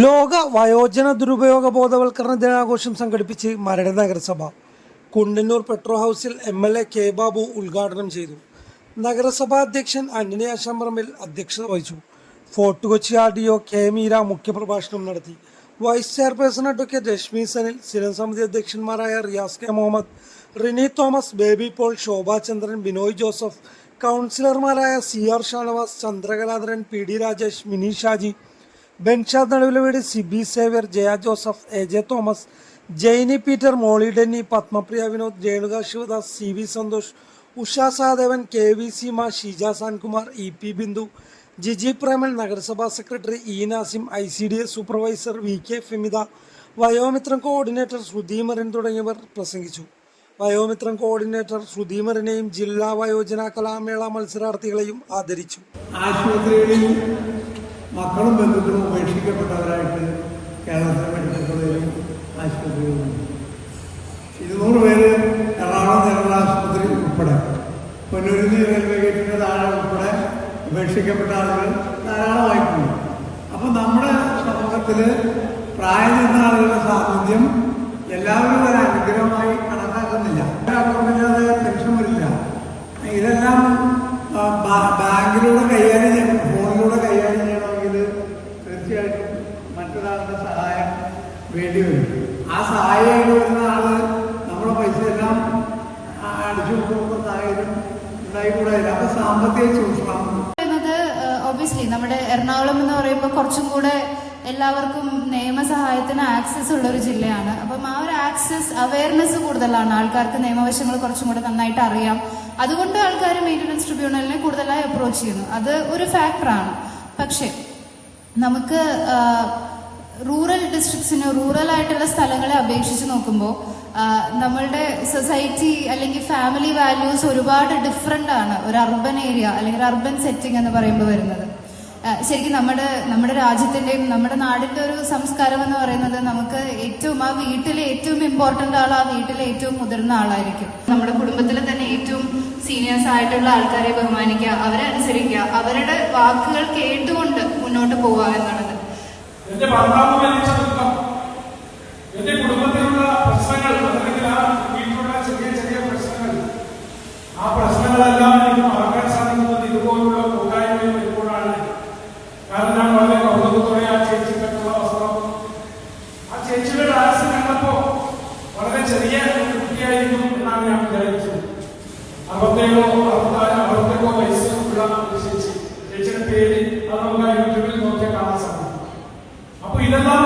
ലോക വയോജന ദുരുപയോഗ ബോധവൽക്കരണ ദിനാഘോഷം സംഘടിപ്പിച്ച് മരട് നഗരസഭ കുണ്ടന്നൂർ പെട്രോ ഹൗസിൽ M L A K Babu ഉദ്ഘാടനം ചെയ്തു. നഗരസഭാ അധ്യക്ഷൻ ആന്റണി ആശാമ്പറമ്പിൽ അധ്യക്ഷത വഹിച്ചു. Fort Kochi R D O K Meera മുഖ്യപ്രഭാഷണം നടത്തി. Vice chairperson advocate Rashmi Sanil സ്ഥിരം സമിതി അധ്യക്ഷന്മാരായ റിയാസ് കെ മുഹമ്മദ് റിനി തോമസ് ബേബി പോൾ ശോഭാ ചന്ദ്രൻ ബിനോയ് ജോസഫ് കൗൺസിലർമാരായ C R Shanavas Chandrakaladharan P D Rajesh Mini Shaji Benshad Naduvilaveedu Sibi Xavier Jaya Joseph A J Thomas Jainy Peter Molly Denny Padmapriya Vinod Renuka Sivadas C V Santhosh Usha Sahadevan K V Seema Sheeja Sankumar E P Bindu Jiji Preman നഗരസഭാ secretary E Nasim I C D S supervisor V K Femitha Vayomithram coordinator Shruthimaran തുടങ്ങിയവർ പ്രസംഗിച്ചു. Vayomithram coordinator ശ്രുതിമരനെയും ജില്ലാ വയോജന കലാമേള മത്സരാർത്ഥികളെയും ആദരിച്ചു. ആശുപത്രികളിൽ മക്കളും ബന്ധുക്കളും ഉപേക്ഷിക്കപ്പെട്ടവരായിട്ട് കേരളത്തിലെ മെഡിക്കൽ കോളേജിലും ആശുപത്രികളുമുണ്ട് ഇരുന്നൂറ് പേര് എറണാകുളം ജനറൽ ആശുപത്രി ഉൾപ്പെടെ. പൊന്നൂരിൽ റെയിൽവേ ഗേറ്റിന്റെ താഴെ ഉൾപ്പെടെ ഉപേക്ഷിക്കപ്പെട്ട ആളുകൾ ധാരാളമായിട്ടുണ്ട് അപ്പോൾ നമ്മുടെ സമൂഹത്തിൽ പ്രായം ചെന്ന ആളുകളുടെ സാന്നിധ്യം എല്ലാവരും ഒരു അനുഗ്രഹമായി കണക്കാക്കുന്നില്ല. പെൻഷൻ വരില്ല. ഇതെല്ലാം സഹായം വേണ്ടി വരും ആ സഹായം വരുന്ന ആൾ നമ്മുടെ പൈസ എല്ലാം അടിച്ചു കൊടുക്കുന്ന സാഹചര്യം അപ്പൊ സാമ്പത്തിക ചൂഷണം. ഒബിയസ്ലി നമ്മുടെ എറണാകുളം എന്ന് പറയുമ്പോൾ കുറച്ചും കൂടെ എല്ലാവർക്കും നിയമസഹായത്തിന് ആക്സസ് ഉള്ള ഒരു ജില്ലയാണ്. അപ്പം ആ ഒരു ആക്സസ് അവയർനെസ് കൂടുതലാണ്. ആൾക്കാർക്ക് നിയമവശങ്ങൾ കുറച്ചും കൂടെ നന്നായിട്ട് അറിയാം. അതുകൊണ്ട് ആൾക്കാർ മെയിന്റനൻസ് ട്രിബ്യൂണലിനെ കൂടുതലായി അപ്രോച്ച് ചെയ്യുന്നു. അത് ഒരു ഫാക്ടറാണ് പക്ഷേ നമുക്ക് റൂറൽ ഡിസ്ട്രിക്ട്സിന് റൂറൽ ആയിട്ടുള്ള സ്ഥലങ്ങളെ അപേക്ഷിച്ച് നോക്കുമ്പോൾ നമ്മളുടെ സൊസൈറ്റി അല്ലെങ്കിൽ ഫാമിലി വാല്യൂസ് ഒരുപാട് ഡിഫറെന്റ് ആണ് ഒരു അർബൻ ഏരിയ അല്ലെങ്കിൽ അർബൻ സെറ്റിംഗ് എന്ന് പറയുമ്പോൾ വരുന്നത്. ശരിക്കും നമ്മുടെ നമ്മുടെ രാജ്യത്തിന്റെയും നമ്മുടെ നാടിന്റെ ഒരു സംസ്കാരം എന്ന് പറയുന്നത് നമുക്ക് ഏറ്റവും ആ വീട്ടിലെ ഏറ്റവും ഇമ്പോർട്ടന്റ് ആൾ ആ വീട്ടിലെ ഏറ്റവും മുതിർന്ന ആളായിരിക്കും. നമ്മുടെ കുടുംബത്തിലെ തന്നെ ഏറ്റവും സീനിയേഴ്സ് ആയിട്ടുള്ള ആൾക്കാരെ ബഹുമാനിക്കുക അവരെ അനുസരിക്കുക അവരുടെ വാക്കുകൾ കേട്ടുകൊണ്ട് മുന്നോട്ട് പോവുക എന്നുള്ളത് എന്റെ ഭർത്താവ് മരിച്ച ദുഃഖം. എന്റെ കുടുംബത്തിലുള്ള പ്രശ്നങ്ങൾ അല്ലെങ്കിൽ ആ വീട്ടിലുള്ള ചെറിയ ചെറിയ പ്രശ്നങ്ങൾ ആ പ്രശ്നങ്ങളെല്ലാം എനിക്ക് മറക്കാൻ സാധിക്കുന്നത് ഇതുപോലുള്ള കൂട്ടായ്മയിൽ വരുമ്പോഴാണ്. കാരണം ഞാൻ വളരെ കൗതുകത്തോടെ ആ ചേച്ചിക്കുള്ള വസ്ത്രം ആ ചേച്ചിയുടെ ഡാൻസ് കണ്ടപ്പോ വളരെ ചെറിയ കുട്ടിയായിരിക്കും എന്നാണ് ഞാൻ വിചാരിച്ചത്. അറുപത്തേഴോ അറുപത്താറ് അറുപത്തേഴോ വയസ്സുള്ള ചേച്ചി. ചേച്ചിയുടെ പേര് അത് നമുക്ക് യൂട്യൂബിൽ നോക്കിയാൽ കാണാൻ സാധിക്കും. അപ്പൊ ഇതെല്ലാം